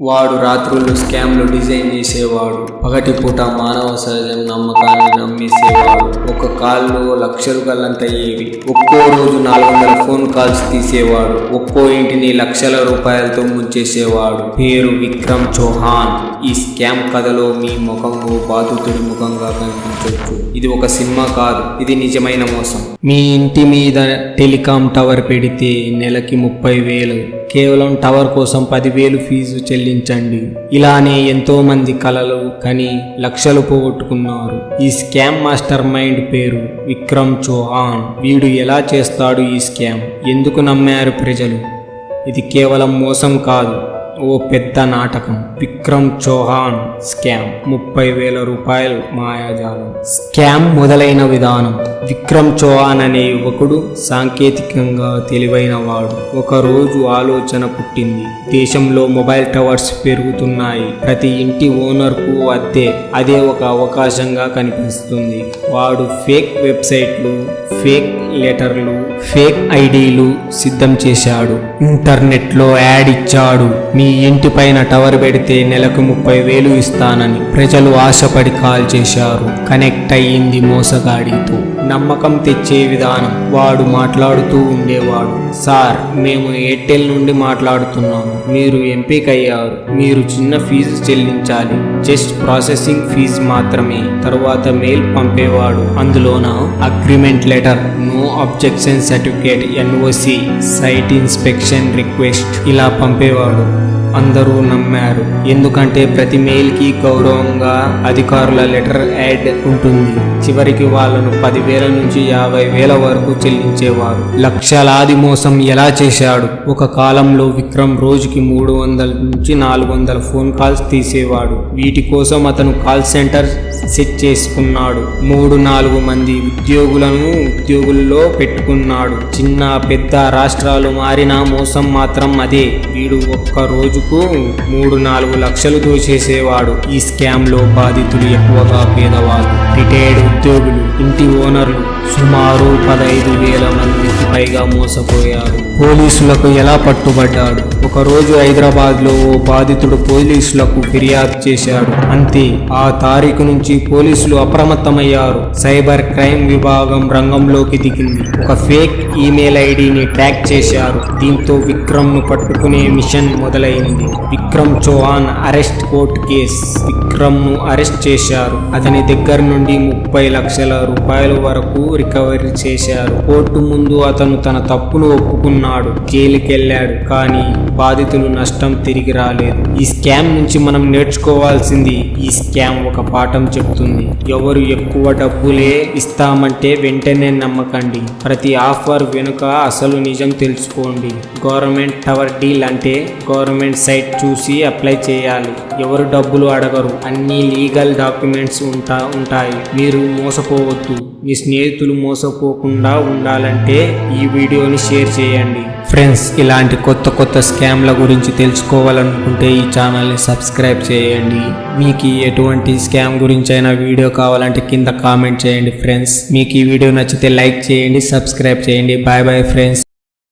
వాడు రాత్రులు స్కామ్లు డిజైన్ చేసేవాడు. పగటిపూట మానవ సహజం నమ్మకాన్ని నమ్మేసేవాడు. ఒక కాల్లో లక్షలు గల్లంతయ్యేవి ఒక్కో రోజు నాలుగు వందల ఫోన్ కాల్స్ తీసేవాడు. ఒక్కో ఇంటిని లక్షల రూపాయలతో ముంచేసేవాడు. పేరు విక్రమ్ చౌహాన్. ఈ స్కామ్ కథలో మీ ముఖము బాధితుడి ముఖంగా కనిపించవచ్చు. ఇది ఒక సినిమా కాదు. ఇది నిజమైన మోసం. మీ ఇంటి మీద టెలికాం టవర్ పెడితే నెలకి ముప్పై వేలు. కేవలం టవర్ కోసం పదివేలు ఫీజు చెల్లించండి. ఇలానే ఎంతో మంది కలలు కని లక్షలు పోగొట్టుకున్నారు. ఈ స్కామ్ మాస్టర్ మైండ్ పేరు విక్రమ్ చౌహాన్. వీడు ఎలా చేస్తాడు ఈ స్కామ్? ఎందుకు నమ్మారు ప్రజలు? ఇది కేవలం మోసం కాదు. ఓ పెద్ద నాటకం. విక్రమ్ చౌహాన్ స్కామ్. ముప్పై వేల రూపాయలు మాయాజాలం. స్కామ్ మొదలైన విధానం. విక్రమ్ చౌహాన్ అనే యువకుడు సాంకేతికంగా తెలివైన వాడు. ఒక రోజు ఆలోచన పుట్టింది. దేశంలో మొబైల్ టవర్స్ పెరుగుతున్నాయి. ప్రతి ఇంటి ఓనర్కు అద్దె. అదే ఒక అవకాశంగా కనిపిస్తుంది. వాడు ఫేక్ వెబ్సైట్లు ఫేక్ లెటర్లు ఫేక్ ఐడీలు సిద్ధం చేశాడు. ఇంటర్నెట్లో యాడ్ ఇచ్చాడు. మీ ఇంటి పైన టవర్ పెడితే నెలకు ముప్పై వేలు ఇస్తానని ప్రజలు ఆశపడి కాల్ చేశారు. కనెక్ట్ అయ్యింది మోసగాడితో. నమ్మకం తెచ్చే విధానం వాడు మాట్లాడుతూ ఉండేవాడు. సార్ మేము ఎయిర్టెల్ నుండి మాట్లాడుతున్నాము. మీరు ఎంపికయ్యారు. మీరు చిన్న ఫీజు చెల్లించాలి. జస్ట్ ప్రాసెసింగ్ ఫీజు మాత్రమే. తరువాత మెయిల్ పంపేవాడు. అందులోన agreement letter no objection certificate NOC site inspection request ఇలా పంపేవాడు. అందరూ నమ్మారు. ఎందుకంటే ప్రతి మెయిల్కి గౌరవంగా అధికారుల లెటర్ యాడ్ ఉంటుంది. చివరికి వాళ్ళను పదివేల నుంచి యాభై వేల వరకు చెల్లించేవారు. లక్షలాది మోసం ఎలా చేశాడు? ఒక కాలంలో విక్రమ్ రోజుకి మూడు వందల నుంచి నాలుగు వందల ఫోన్ కాల్స్ తీసేవాడు. వీటి కోసం అతను కాల్ సెంటర్ సెట్ చేసుకున్నాడు. మూడు నాలుగు మంది ఉద్యోగులను ఉద్యోగుల్లో పెట్టుకున్నాడు. చిన్న పెద్ద రాష్ట్రాలు మారిన మోసం మాత్రం అదే. వీడు ఒక్క రోజుకు మూడు నాలుగు లక్షలు దోచేసేవాడు. ఈ స్కామ్లో బాధితులు ఎక్కువగా పేదవాళ్ళు. రిటైర్డ్ ఉద్యోగులు ఇంటి ఓనర్లు సుమారు పదహైదు వేల మందికి పైగా మోసపోయారు. పోలీసులకు ఎలా పట్టుబడ్డాడు? ఒకరోజు హైదరాబాద్లో ఓ బాధితుడు పోలీసులకు ఫిర్యాదు చేశాడు. అంతే ఆ తారీఖు నుంచి పోలీసులు అప్రమత్తమయ్యారు. సైబర్ క్రైమ్ విభాగం రంగంలోకి దిగింది. ఒక ఫేక్ ఈమెయిల్ ఐడిని ట్రాక్ చేశారు. దీంతో విక్రమ్ను పట్టుకునే మిషన్ మొదలైంది. Vikram Chauhan arrest court case. విక్రమ్ను arrest చేశారు. అతని దగ్గర నుండి ముప్పై లక్షల రూపాయల వరకు రికవరీ చేశారు. కోర్టు ముందు అతను తన తప్పును ఒప్పుకున్నాడు. జైలుకెళ్ళాడు. కానీ బాధితులు నష్టం తిరిగి రాలేదు. ఈ స్కామ్ నుంచి మనం నేర్చుకోవాల్సింది ఈ స్కామ్ ఒక పాఠం చెప్తుంది. ఎవరు ఎక్కువ డబ్బులే ఇస్తామంటే వెంటనే నమ్మకండి. ప్రతి ఆఫర్ వెనుక అసలు నిజం తెలుసుకోండి. గవర్నమెంట్ టవర్ డీల్ అంటే గవర్నమెంట్ సైట్ చూసి అప్లై చేయాలి. ఎవరు డబ్బులు అడగరు. అన్ని లీగల్ డాక్యుమెంట్స్ ఉంటా ఉంటాయి. మీరు మోసపోవద్దు. మీ స్నేహితులు మోసపోకుండా ఉండాలంటే ఈ వీడియోని షేర్ చేయండి. ఫ్రెండ్స్ ఇలాంటి కొత్త కొత్త స్కామ్ల గురించి తెలుసుకోవాలనుకుంటే ఈ ఛానల్ని సబ్స్క్రైబ్ చేయండి. మీకు ఎటువంటి స్కామ్ గురించి అయినా వీడియో కావాలంటే కింద కామెంట్ చేయండి ఫ్రెండ్స్. మీకు ఈ వీడియో నచ్చితే లైక్ చేయండి సబ్స్క్రైబ్ చేయండి. Bye bye friends.